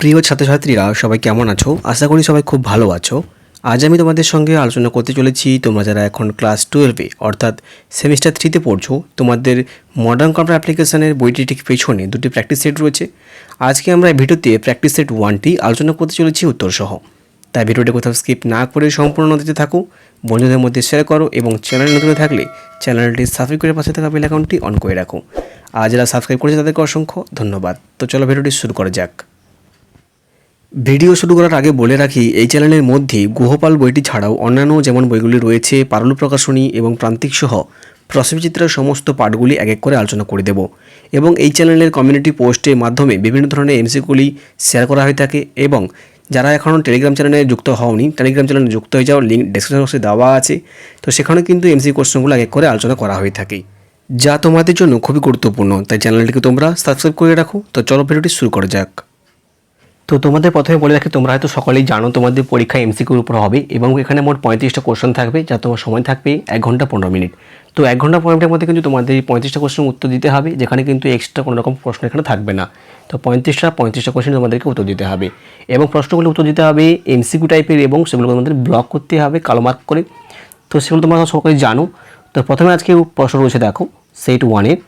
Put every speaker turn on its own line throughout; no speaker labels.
প্রিয় ছাত্রছাত্রীরা, সবাই কেমন আছো? আশা করি সবাই খুব ভালো আছো। আজ আমি তোমাদের সঙ্গে আলোচনা করতে চলেছি, তোমরা যারা এখন ক্লাস টুয়েলভে, অর্থাৎ সেমিস্টার থ্রিতে পড়ছো, তোমাদের মডার্ন কম্পিউটার অ্যাপ্লিকেশনের বইটি ঠিক পেছনে দুটি প্র্যাকটিস সেট রয়েছে। আজকে আমরা এই ভিডিওতে প্র্যাকটিস সেট ওয়ানটি আলোচনা করতে চলেছি উত্তরসহ। তাই ভিডিওটি কোথাও স্কিপ না করে সম্পূর্ণ দিতে থাকো, বন্ধুদের মধ্যে শেয়ার করো এবং চ্যানেল নতুন থাকলে চ্যানেলটি সাবস্ক্রাইব করে পাশে থাকা বেল অ্যাকাউন্টটি অন করে রাখো। আর যারা সাবস্ক্রাইব করেছে তাদেরকে অসংখ্য ধন্যবাদ। তো চলো ভিডিওটি শুরু করা যাক। ভিডিও শুরু করার আগে বলে রাখি, এই চ্যানেলের মধ্যে গুহপাল বইটি ছাড়াও অন্যান্য যেমন বইগুলি রয়েছে, পারলু প্রকাশনী এবং প্রান্তিক সহ প্রসবচিত্রের সমস্ত পাঠগুলি এক এক করে আলোচনা করে দেব। এবং এই চ্যানেলের কমিউনিটি পোস্টের মাধ্যমে বিভিন্ন ধরনের এমসিগুলি শেয়ার করা হয়ে থাকে এবং যারা এখনও টেলিগ্রাম চ্যানেলে যুক্ত হওনি টেলিগ্রাম চ্যানেলে যুক্ত হয়ে যাওয়ার লিঙ্ক ডেসক্রিপশন বক্সে দেওয়া আছে। তো সেখানে কিন্তু এমসি কোশ্চেনগুলো এক এক করে আলোচনা করা হয়ে থাকে। যা তোমাদের জন্য খুবই গুরুত্বপূর্ণ, তাই চ্যানেলটিকে তোমরা সাবস্ক্রাইব করে রাখো। তো চলো ভিডিওটি শুরু করা যাক। তো তোমাদের প্রথমে বলে রাখি, তোমরা হয়তো সকলেই জানো তোমাদের পরীক্ষা এমসিকিউর উপর হবে এবং এখানে মোট পঁয়ত্রিশটা কোশ্চেন থাকবে, যা তোমার সময় থাকবে এক ঘণ্টা পনেরো মিনিট। তো এক ঘণ্টা পনেরো মিনিটের মধ্যে কিন্তু তোমাদের পঁয়ত্রিশটা কোশ্চেন উত্তর দিতে হবে, যেখানে কিন্তু এক্সট্রা কোনো রকম প্রশ্ন এখানে থাকবে না। তো পঁয়ত্রিশটা পঁয়ত্রিশটা কোশ্চেন তোমাদেরকে উত্তর দিতে হবে। এবং প্রশ্নগুলো উত্তর দিতে হবে এমসিকিউ টাইপের এবং সেগুলো তোমাদের ব্লক করতে হবে, কালো মার্ক করে। তো সেগুলো তোমরা সকলে জানো। তো প্রথমে আজকে প্রশ্ন রয়েছে দেখো সেট ওয়ানের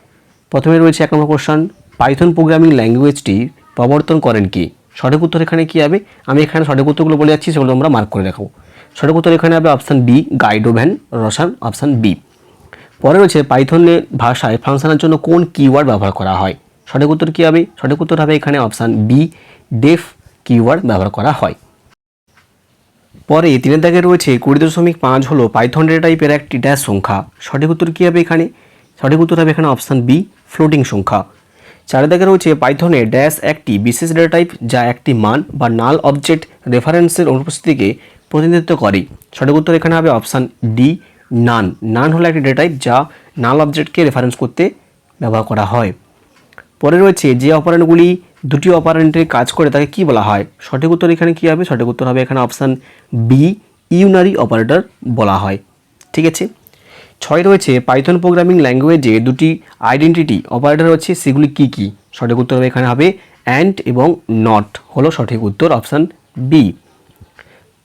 প্রথমে রয়েছে এক নম্বর কোশ্চেন পাইথন প্রোগ্রামিং ল্যাঙ্গুয়েজটি প্রবর্তন করেন কি? সঠিক উত্তর এখানে কী হবে? আমি এখানে সঠিক উত্তরগুলো বলে যাচ্ছি, সেগুলো আমরা মার্ক করে রাখব সঠিক উত্তর এখানে হবে option B Guido van Rossum option B পরে রয়েছে পাইথনের ভাষায় ফাংশনের জন্য কোন কিওয়ার্ড ব্যবহার করা হয়? সঠিক উত্তর কী হবে? সঠিক উত্তর হবে এখানে অপশান বি ডেফ কিওয়ার্ড ব্যবহার করা হয়। পরে তিনের দাগে রয়েছে কুড়ি দশমিক পাঁচ হলো পাইথন টাইপের একটি ড্যাশ সংখ্যা। সঠিক উত্তর কী হবে এখানে? সঠিক উত্তর হবে এখানে অপশান বি ফ্লোটিং সংখ্যা। চার দাগে রয়েছে পাইথনে ড্যাশ একটি বিশেষ ডেটা টাইপ যা একটি মান বা নাল অবজেক্ট রেফারেন্সের অনুপস্থিতিকে প্রতিনিধিত্ব করে। সঠিক উত্তর এখানে হবে অপশান ডি নান নান হলো একটি ডেটা টাইপ যা নাল অবজেক্টকে রেফারেন্স করতে ব্যবহার করা হয়। পরে রয়েছে যে অপারেন্টগুলি দুটি অপারেন্টে কাজ করে তাকে কি বলা হয়? সঠিক উত্তর এখানে কি হবে? সঠিক উত্তর হবে এখানে অপশান বি ইউনারি অপারেটর বলা হয়। ঠিক আছে? ছয় রয়েছে পাইথন প্রোগ্রামিং ল্যাঙ্গুয়েজে দুটি আইডেন্টিটি অপারেটর রয়েছে, সেগুলি কি কি? সঠিক উত্তর হবে এখানে হবে অ্যান্ড এবং নট হলো সঠিক উত্তর অপশান বি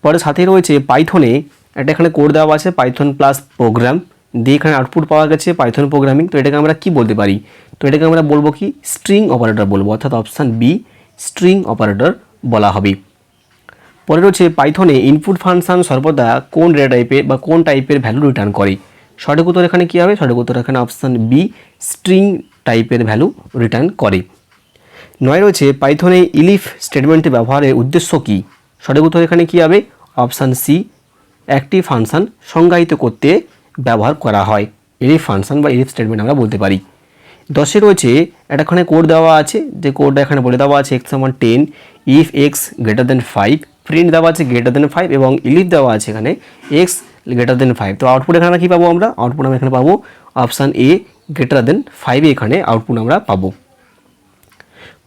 পরে সাথে রয়েছে পাইথনে একটা এখানে কোড দেওয়া আছে পাইথন প্লাস প্রোগ্রাম দিয়ে এখানে আউটপুট পাওয়া গেছে পাইথন প্রোগ্রামিং তো এটাকে আমরা কি বলতে পারি? তো এটাকে আমরা বলব কি? স্ট্রিং অপারেটর বলব, অর্থাৎ অপশান বি স্ট্রিং অপারেটর বলা হবে। পরে রয়েছে পাইথনে ইনপুট ফাংশন সর্বদা কোন ডেটা টাইপের বা কোন টাইপের ভ্যালু রিটার্ন করে। সঠিক উত্তর এখানে কী হবে? সঠিক উত্তর এখানে অপশান বি স্ট্রিং টাইপের ভ্যালু রিটার্ন করে। নয় রয়েছে পাইথনে ইলিফ স্টেটমেন্টে ব্যবহারের উদ্দেশ্য কী? সঠিক উত্তর এখানে কী হবে? অপশান সি একটি ফাংশান সংজ্ঞায়িত করতে ব্যবহার করা হয়। ইলিফ ফাংশন বা ইলিফ স্টেটমেন্ট আমরা বলতে পারি। দশে রয়েছে, এটাখানে কোড দেওয়া আছে, যে কোডটা এখানে বলে দেওয়া আছে এক্স সমান ten if X greater then five print দেওয়া আছে গ্রেটার দেন ফাইভ এবং ইলিফ দেওয়া আছে এখানে এক্স গ্রেটার দেন ফাইভ তো আউটপুট এখানে কী পাবো আমরা? আউটপুট আমরা এখানে পাবো অপশান এ গ্রেটার দেন ফাইভে এখানে আউটপুট আমরা পাবো।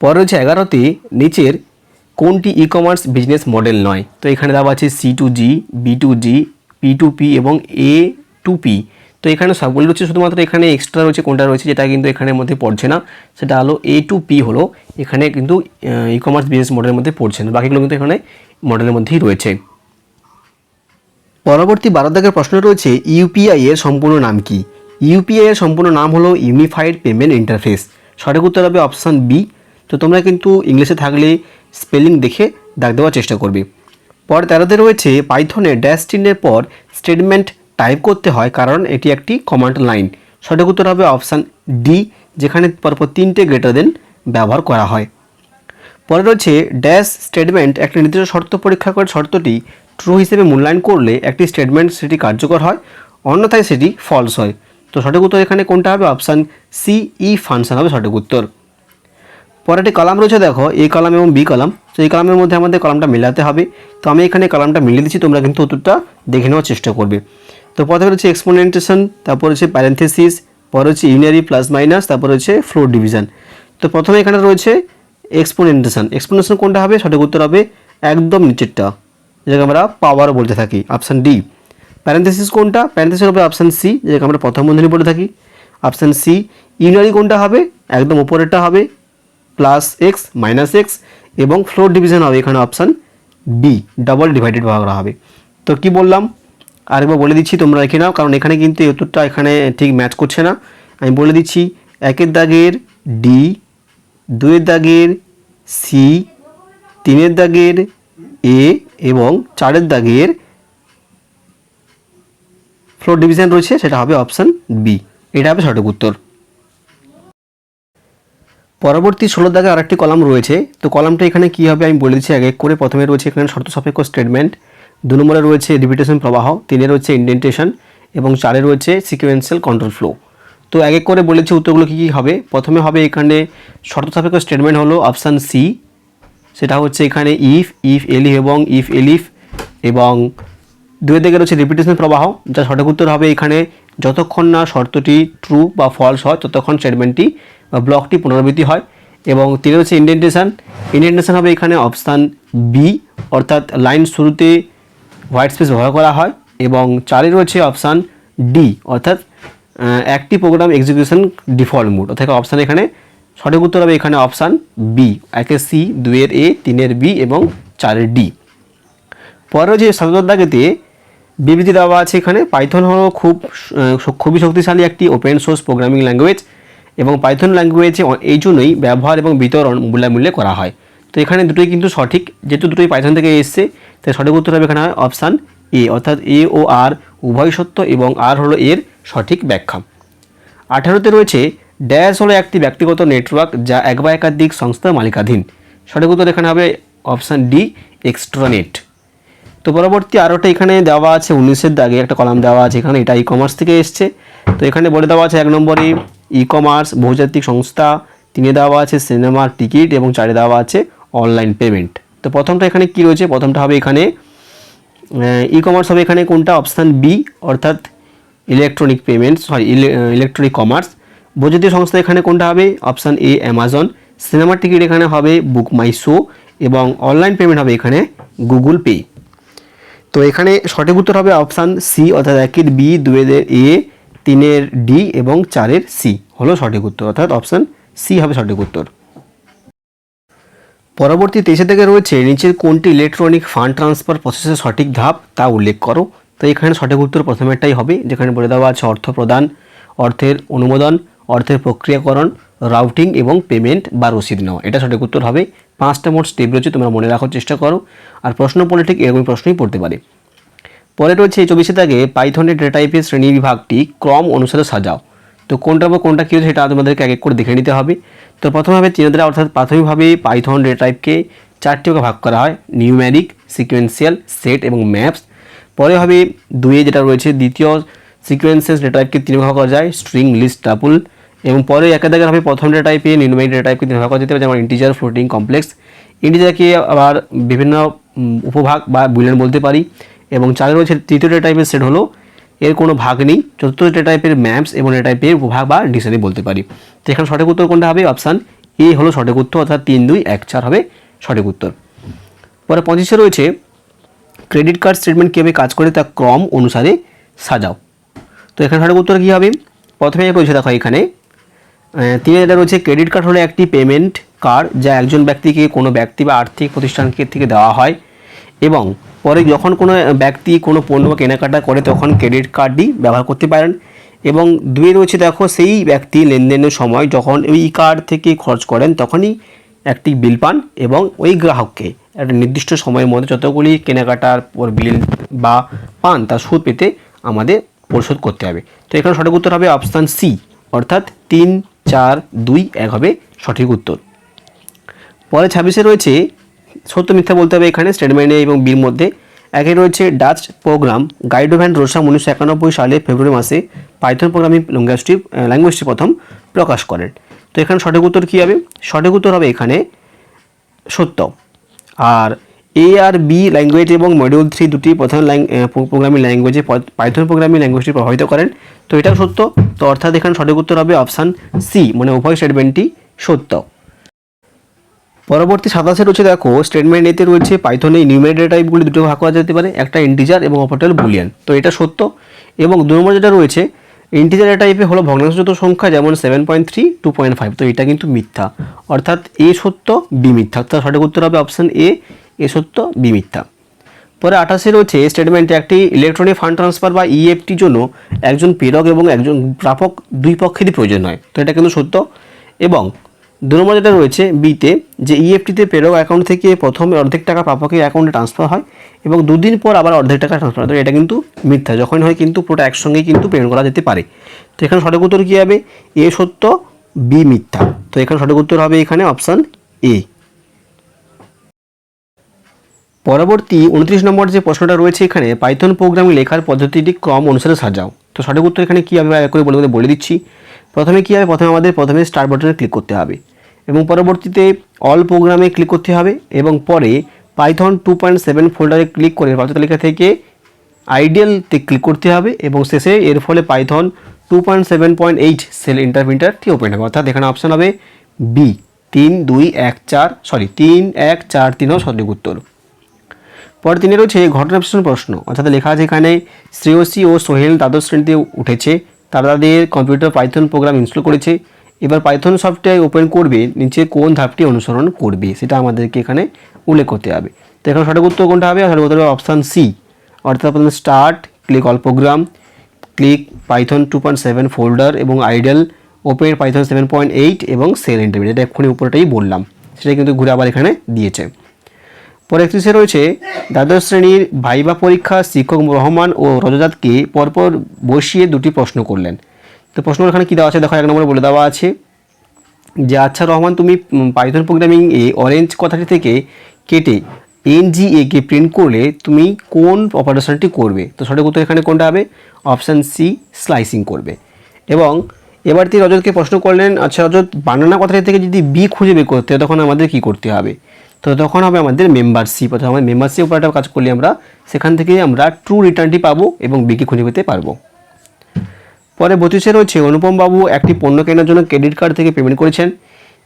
পরে রয়েছে এগারোতে নিচের কোনটি ই কমার্স বিজনেস মডেল নয়? তো এখানে দেওয়া আছে C to G B to G P to P এবং এ টু পি তো এখানে সবগুলো রয়েছে, শুধুমাত্র এখানে এক্সট্রা রয়েছে, কোনটা রয়েছে যেটা কিন্তু এখানের মধ্যে পড়ছে না। সেটা হলো এ টু পি হলো, এখানে কিন্তু ই কমার্স বিজনেস মডেলের মধ্যে পড়ছে না। বাকিগুলো কিন্তু এখানে মডেলের মধ্যেই রয়েছে। পরবর্তী বারো দাগের প্রশ্ন রয়েছে ইউপিআই এর সম্পূর্ণ নাম কি? ইউপিআই এর সম্পূর্ণ নাম হলো ইউনিফাইড পেমেন্ট ইন্টারফেস সঠিক উত্তর হবে অপশান বি। তো তোমরা কিন্তু ইংলিশে থাকলে স্পেলিং দেখে দাগ দেওয়ার চেষ্টা করবে। পর তেরোতে রয়েছে পাইথনে ড্যাশ চিহ্নের পর স্টেটমেন্ট টাইপ করতে হয় কারণ এটি একটি কমান্ড লাইন। সঠিক উত্তর হবে অপশান ডি, যেখানে পরপর তিনটে গ্রেটার দেন ব্যবহার করা হয়। পরে রয়েছে ড্যাশ স্টেটমেন্ট একটি নির্দিষ্ট শর্ত পরীক্ষা করে শর্তটি ট্রু হিসেবে মূল্যায়ন করলে একটি স্টেটমেন্ট সেটি কার্যকর হয়, অন্যথায় সেটি ফলস হয়। তো সঠিক উত্তর এখানে কোনটা হবে? অপশান সি ই ফাংশন হবে সঠিক উত্তর। পরে একটি কলাম রয়েছে, দেখো এ কলাম এবং বি কলাম তো এই কলামের মধ্যে আমাদের কলামটা মেলাতে হবে। তো আমি এখানে কলামটা মিলিয়ে দিচ্ছি, তোমরা কিন্তু উত্তরটা দেখে নেওয়ার চেষ্টা করবে। তো প্রথমে রয়েছে এক্সপোনেন্টেশন তারপর হচ্ছে প্যারেন্থেসিস পরে হচ্ছে ইউনিয়ারি প্লাস মাইনাস তারপর হচ্ছে ফ্লোর ডিভিশন তো প্রথমে এখানে রয়েছে এক্সপোনেন্টেশন এক্সপোনেন্টেশন কোনটা হবে? সঠিক উত্তর হবে একদম নিচেরটা। যেটাকে আমরা পাওয়ার বলতে থাকি অপশান ডি প্যারেন্থেসিস কোনটা? প্যারেন্থেসিস হবে অপশান সি যেটাকে আমরা প্রথম বন্ধনী বলে থাকি। অপশান সি ইউনারি কোনটা হবে? একদম উপরেরটা হবে। প্লাস এক্স মাইনাস এক্স এবং ফ্লোর ডিভিশন হবে এখানে অপশান বি ডাবল ডিভাইডেড করা হবে। তো কি বললাম? আরেকবার বলে দিচ্ছি, তোমরা রেখে নাও, কারণ এখানে কিন্তু এই উত্তরটা এখানে ঠিক ম্যাচ করছে না। আমি বলে দিচ্ছি, একের দাগের ডি দুয়ের দাগের সি, তিনের দাগের এ এবং চারের দাগের ফ্লোর ডিভিশন রয়েছে, সেটা হবে অপশান বি এটা হবে সঠিক উত্তর। পরবর্তী ষোলো দাগে আরেকটি কলাম রয়েছে। তো কলামটা এখানে কী হবে আমি বলে দিচ্ছি, এক করে প্রথমে রয়েছে এখানে শর্ত সাপেক্ষ স্টেটমেন্ট দু নম্বরে রয়েছে রিপিটেশন প্রবাহ, তিনে রয়েছে ইন্ডেন্টেশন এবং চারে রয়েছে সিকুয়েন্সিয়াল কন্ট্রোল ফ্লো তো এক এক করে বলেছি উত্তরগুলো কী কী হবে? প্রথমে হবে এখানে শর্ত সাপেক্ষ স্টেটমেন্ট হলো অপশান সি সেটা হচ্ছে এখানে ইফ ইফ এলিফ এবং ইফ এলিফ এবং দুয়ের দিকে রয়েছে রিপিটেশন প্রবাহ যা সঠিক উত্তর হবে এখানে যতক্ষণ না শর্তটি ট্রু বা ফলস হয়, ততক্ষণ স্টেটমেন্টটি বা ব্লকটি পুনরাবৃত্তি হয় এবং তিনে রয়েছে ইন্ডেন্টেশন ইন্ডেন্টেশন হবে এখানে অপশান বি অর্থাৎ লাইন শুরুতে হোয়াইট স্পেস ব্যবহার করা হয় এবং চারে রয়েছে অপশান ডি অর্থাৎ একটি প্রোগ্রাম এক্সিকিউশন ডিফল্ট মোড অর্থাৎ অপশান এখানে, সঠিক উত্তর হবে এখানে অপশান বি একের সি দুইয়ের এ তিনের বি এবং চারের ডি পরে যে সাতর দাগেতে বিবৃতি দেওয়া আছে এখানে পাইথন হল খুব খুবই শক্তিশালী একটি ওপেন সোর্স প্রোগ্রামিং ল্যাঙ্গুয়েজ এবং পাইথন ল্যাঙ্গুয়েজে এই জন্যই ব্যবহার এবং বিতরণ মূল্যামূল্যে করা হয়। তো এখানে দুটোই কিন্তু সঠিক, যেহেতু দুটোই পাইথন থেকে এসছে, তাই সঠিক উত্তর হবে এখানে অপশান এ অর্থাৎ এ ও আর উভয় সত্য এবং আর হলো এর সঠিক ব্যাখ্যা। আঠারোতে রয়েছে, ড্যাশ হলো একটি ব্যক্তিগত নেটওয়ার্ক যা এক বা একাধিক সংস্থার মালিকাধীন। সঠিক উত্তর এখানে হবে অপশান ডি, এক্সট্রানেট। তো পরবর্তী আরোটা এখানে দেওয়া আছে, উনিশের দাগে একটা কলাম দেওয়া আছে, এখানে এটা ই কমার্স থেকে এসছে। তো এখানে বলে দেওয়া আছে এক নম্বরে ই কমার্স বহুজাতিক সংস্থা, তিনে দেওয়া আছে সিনেমার টিকিট এবং চারে দেওয়া আছে অনলাইন পেমেন্ট। তো প্রথমটা এখানে কি রয়েছে? প্রথমটা হবে এখানে ই কমার্স হবে এখানে কোনটা? অপশান বি, অর্থাৎ electronic payment sorry electronic commerce বৈদ্যুতিক সংস্থা এখানে কোনটা হবে? অপশান এ অ্যামাজন সিনেমার টিকিট এখানে হবে বুক মাই শো এবং অনলাইন পেমেন্ট হবে এখানে গুগল পে তো এখানে সঠিক উত্তর হবে অপশান সি অর্থাৎ একের বি, দুয়ের এ, তিনের ডি, এবং চারের সি। হলো সঠিক উত্তর, অর্থাৎ অপশান সি হবে সঠিক উত্তর। পরবর্তী তেইশে থেকে রয়েছে, নিচের কোনটি ইলেকট্রনিক ফান্ড ট্রান্সফার প্রসেসের সঠিক ধাপ তা উল্লেখ করো। তো এখানে সঠিক উত্তর প্রথমেরটাই হবে, যেখানে বলে দেওয়া আছে অর্থ প্রদান, অর্থের অনুমোদন, অর্থের প্রক্রিয়াকরণ, রাউটিং এবং পেমেন্ট বা রসিদ নেওয়া। এটা সঠিক উত্তর হবে। পাঁচটা মোট স্টেপ রয়েছে, তোমরা মনে রাখার চেষ্টা করো। আর প্রশ্ন পড়লে ঠিক এরকম প্রশ্নই পড়তে পারে। পরে রয়েছে চব্বিশে দাগে পাইথনের ডেটা টাইপের শ্রেণি বিভাগটি ক্রম অনুসারে সাজাও। তো কোনটা বা কোনটা কী হচ্ছে সেটা তোমাদেরকে এক এক করে দেখে নিতে হবে। তো প্রথমে হবে চিহ্নদ্রা অর্থাৎ প্রাথমিকভাবে পাইথন ডেটা টাইপকে চারটি ভাগ করা হয়। নিউম্যারিক, সিকোয়েন্সিয়াল, সেট এবং ম্যাপস। পরে হবে দুয়ে যেটা রয়েছে, দ্বিতীয় সিকোয়েন্সেস ডেটা টাইপকে তিন ভাগ করা যায় স্ট্রিং লিস্ট টাপুল এবং পরে একে দাগের হবে প্রথম ডেটা টাইপে নিউম্যারিক ডেটা টাইপকে তিন ভাগ করা যেতে পারে, যেমন ইন্টিজার ফ্লোটিং কমপ্লেক্স ইন্টিজারকে আবার বিভিন্ন উপভাগ বা বুলিয়ন বলতে পারি, এবং চারে রয়েছে তৃতীয় ডেটা টাইপের সেট হলো, এর কোনো ভাগ নেই। চতুর্থ ডেটা টাইপের ম্যাপস এবং ডেটা টাইপের উপভাগ বা ডিকশনারি বলতে পারি। তো এখানে সঠিক উত্তর কোনটা হবে? অপশান এ হলো সঠিক উত্তর, অর্থাৎ তিন, দুই, এক, চার হবে সঠিক উত্তর। পরে পঁচিশে রয়েছে ক্রেডিট কার্ড স্টেটমেন্ট কীভাবে কাজ করে তা ক্রম অনুসারে সাজাও। তো এখানে সঠিক উত্তর কী হবে? প্রথমে রয়েছে দেখো এখানে তিনে যেটা রয়েছে, ক্রেডিট কার্ড হলো একটি পেমেন্ট কার্ড যা একজন ব্যক্তিকে, কোনো ব্যক্তি বা আর্থিক প্রতিষ্ঠানকে থেকে দেওয়া হয় এবং পরে যখন কোনো ব্যক্তি কোনো পণ্য বা কেনাকাটা করে, তখন ক্রেডিট কার্ডটি ব্যবহার করতে পারেন। এবং দুয়ে রয়েছে, দেখো, সেই ব্যক্তি লেনদেনের সময় যখন ওই কার্ড থেকে খরচ করেন, তখনই একটি বিল পান এবং ওই গ্রাহককে একটা নির্দিষ্ট সময়ের মধ্যে যতগুলি কেনাকাটার পর বিল বা পান তার সুদ পেতে আমাদের পরিশোধ করতে হবে। তো এখানে সঠিক উত্তর হবে অপশান সি, অর্থাৎ তিন, চার, দুই, এক হবে সঠিক উত্তর। পরে ছাব্বিশে রয়েছে, সত্য মিথ্যা বলতে হবে এখানে স্টেটমেন্টে এবং বির মধ্যে। একে রয়েছে Dutch program Guido van Rossum উনিশশো একানব্বই সালে ফেব্রুয়ারি মাসে পাইথন প্রোগ্রামিং ল্যাঙ্গুয়েজটি ল্যাঙ্গুয়েজটি প্রথম প্রকাশ করেন। তো এখানে সঠিক উত্তর কী হবে? সঠিক উত্তর হবে এখানে সত্য। আর এ আর বি ল্যাঙ্গুয়েজ এবং মডিউল থ্রি দুটি প্রধান প্রোগ্রামিং ল্যাঙ্গুয়েজে পাইথন প্রোগ্রামিং ল্যাঙ্গুয়েজটি প্রভাবিত করেন। তো এটাও সত্য। তো অর্থাৎ এখানে সঠিক উত্তর হবে অপশান সি মানে উভয় স্টেটমেন্টটি সত্য। পরবর্তী সাতাশে রয়েছে দেখো স্টেটমেন্ট এতে রয়েছে পাইথনে নিউমেরিক ডেটা টাইপগুলি দুটো ভাগ করা যেতে পারে, একটা ইন্টিজার এবং অপরটা বুলিয়ান তো এটা সত্য। এবং দু নম্বর যেটা রয়েছে ইন্টিজার টাইপে হলো ভগ্নাংশযুক্ত সংখ্যা, যেমন seven point three two point five তো এটা কিন্তু মিথ্যা। অর্থাৎ এ সত্য বি মিথ্যা। অর্থাৎ সঠিক উত্তর হবে অপশান এ এ সত্য বি মিথ্যা। পরে আঠাশে রয়েছে স্টেটমেন্টে একটি ইলেকট্রনিক ফান্ড ট্রান্সফার বা ইএফটির জন্য একজন প্রেরক এবং একজন প্রাপক দুই পক্ষেরই প্রয়োজন হয়। তো এটা কিন্তু সত্য। এবং দু যেটা রয়েছে বিতে যে ইএফটিতে প্রেরক অ্যাকাউন্ট থেকে প্রথমে অর্ধেক টাকা প্রাপকের অ্যাকাউন্টে ট্রান্সফার হয়। এবং দুদিন পর আবার অর্ধেক টাকা ট্রান্সফার তো এটা কিন্তু মিথ্যা। যখন হয় কিন্তু পুরোটা একসঙ্গেই কিন্তু প্রেরণ করা যেতে পারে। তো এখানে সঠিক উত্তর কী হবে? এ সত্য বি মিথ্যা। তো এখানে সঠিক উত্তর হবে এখানে অপশান এ পরবর্তী উনত্রিশ নম্বর যে প্রশ্নটা রয়েছে এখানে পাইথন প্রোগ্রামিং লেখার পদ্ধতিটি ক্রম অনুসারে সাজাও। তো সঠিক উত্তর এখানে কী হবে? করে বলে বলে দিচ্ছি। প্রথমে কী হবে? প্রথমে আমাদের প্রথমে স্টার বাটনে ক্লিক করতে হবে। এবং পরবর্তীতে অল প্রোগ্রামে ক্লিক করতে হবে। এবং পরে পাইথন টু পয়েন্ট সেভেন ফোল্ডারে ক্লিক করে পাঠ্য তালিকা থেকে আইডিয়ালতে ক্লিক করতে হবে এবং শেষে এর ফলে Python two point seven point eight shell ইন্টারপ্রিন্টারটি open হবে। অর্থাৎ এখানে অপশান হবে বি তিন, দুই, এক, চার সরি তিন, এক, চার তিনও সঠিক উত্তর। পরে তিনি রয়েছে ঘটনা বিশ্লেষণ প্রশ্ন। অর্থাৎ লেখা আছে এখানে শ্রেয়সী ও সোহেল দ্বাদশ শ্রেণীতে উঠেছে। তারা তাদের কম্পিউটার পাইথন প্রোগ্রাম ইনস্টল করেছে। এবার পাইথন সফটওয়্যার ওপেন করবে, নিচে কোন ধাপটি অনুসরণ করবে, সেটা আমাদেরকে এখানে উল্লেখ করতে হবে। তো এখানে সঠিক উত্তর কোনটা হবে? সঠিক উত্তর হবে অপশান সি অর্থাৎ আপনাদের start click all program click Python two point seven folder এবং IDLE open Python seven point eight এবং সেল ইন্টারমিডিয়েট এটা এক্ষুনি উপরটাই বললাম। সেটা কিন্তু ঘুরে আবার এখানে দিয়েছে। পরে একত্রিশে রয়েছে, দ্বাদশ শ্রেণির ভাইবা পরীক্ষা শিক্ষক রহমান ও রজজাতকে পরপর বসিয়ে দুটি প্রশ্ন করলেন। তো প্রশ্ন এখানে কী দেওয়া আছে? দেখো, এক নম্বরে বলে দেওয়া আছে যে আচ্ছা রহমান, তুমি পাইথন প্রোগ্রামিং এ অরেঞ্জ কথাটি থেকে কেটে এনজিএ কে প্রিন্ট করলে তুমি কোন অপারেশনটি করবে? তো সঠিক উত্তর এখানে কোনটা হবে? অপশান সি স্লাইসিং করবে। এবং এবার তিনি রজতকে প্রশ্ন করলেন আচ্ছা রজত, বানানা কথাটি থেকে যদি বি খুঁজে বের করতে হয়, তখন আমাদের কি করতে হবে? তো তখন হবে আমাদের মেম্বারশিপ অর্থাৎ আমাদের মেম্বারশিপ একটা কাজ করলে আমরা, সেখান থেকে আমরা ট্রু রিটার্নটি পাবো এবং বিকে খুঁজে পেতে পারব। পরে বত্রিশে রয়েছে অনুপম বাবু একটি পণ্য কেনার জন্য ক্রেডিট কার্ড থেকে পেমেন্ট করেছেন।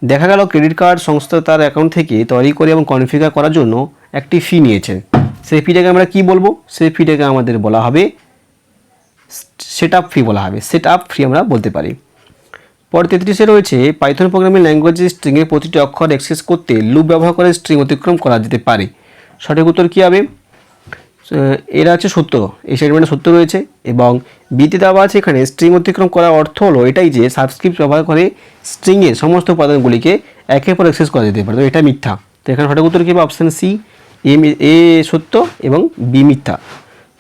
দেখা গেল ক্রেডিট কার্ড সংস্থা তার অ্যাকাউন্ট থেকে তৈরি করে এবং কনফিগার করার জন্য একটি ফি নিয়েছেন সেই ফিটাকে আমরা কি বলব? সেই ফিটাকে আমাদের বলা হবে সেট আপ ফি বলা হবে। সেট আপ ফি আমরা বলতে পারি। পরে তেত্রিশে রয়েছে পাইথন প্রোগ্রামিং ল্যাঙ্গুয়েজে স্ট্রিংয়ের প্রতিটি অক্ষর অ্যাক্সেস করতে লুপ ব্যবহার করে স্ট্রিং অতিক্রম করা যেতে পারে। সঠিক উত্তর কী হবে? এরা হচ্ছে সত্য। এই স্টেটমেন্টে সত্য রয়েছে এবং বিতে দেওয়া আছে এখানে স্ট্রিং অতিক্রম করার অর্থ হলো এটাই যে সাবস্ক্রিপ্ট ব্যবহার করে স্ট্রিংয়ের সমস্ত উপাদানগুলিকে একের পর অ্যাক্সেস করা যেতে পারে। তো এটা মিথ্যা। তো এখানে সঠিক উত্তর কী হবে অপশান সি এ মি- এ সত্য এবং বি মিথ্যা।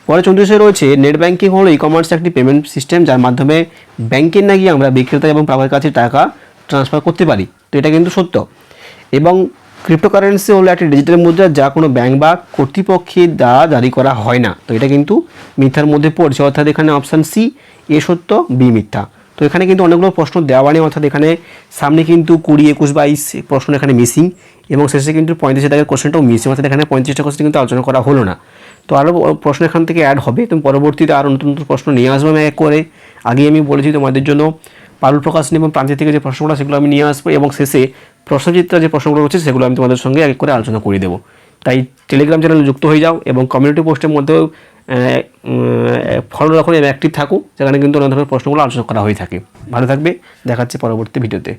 পরে চৌত্রিশে রয়েছে নেট ব্যাঙ্কিং হলো ই কমার্স একটি পেমেন্ট সিস্টেম যার মাধ্যমে ব্যাংকের না গিয়ে আমরা বিক্রেতা এবং প্রাপকের কাছে টাকা ট্রান্সফার করতে পারি। তো এটা কিন্তু সত্য। এবং ক্রিপ্টোকারেন্সি হলো একটি ডিজিটাল মুদ্রা যা কোনো ব্যাংক বা কর্তৃপক্ষের দ্বারা জারি করা হয় না। তো এটা কিন্তু মিথ্যার মধ্যে পড়ছে। অর্থাৎ এখানে অপশান সি এ সত্য বি মিথ্যা। তো এখানে কিন্তু অনেকগুলো প্রশ্ন দেওয়া নেই অর্থাৎ এখানে সামনে কিন্তু কুড়ি, একুশ, বাইশ প্রশ্ন এখানে মিসিং এবং শেষে কিন্তু পঁয়ত্রিশ দাগের কোশ্চেনটাও মিসিং অর্থাৎ এখানে পঁয়ত্রিশটা কোশ্চেন কিন্তু আলোচনা করা হলো না। তো আরও প্রশ্ন এখান থেকে অ্যাড হবে। তো পরবর্তীতে আরও নতুন নতুন প্রশ্ন নিয়ে আসব আমি এক করে। আগেই আমি বলেছি তোমাদের জন্য পারুল প্রকাশন এবং প্রান্তি থেকে যে প্রশ্নগুলো, সেগুলো আমি নিয়ে আসব এবং শেষে প্রশ্নচিত্র যে প্রশ্নগুলো রয়েছে, সেগুলো আমি তোমাদের সঙ্গে এক করে আলোচনা করে দেবো। তাই টেলিগ্রাম চ্যানেলে যুক্ত হয়ে যাও এবং কমিউনিটি পোস্টের মধ্যেও ফলো রাখুন অ্যাক্টিভ থাকুক যেখানে কিন্তু অনেক ধরনের প্রশ্নগুলো আলোচনা করা হয়ে থাকে। ভালো থাকবে, দেখাচ্ছে পরবর্তী ভিডিওতে।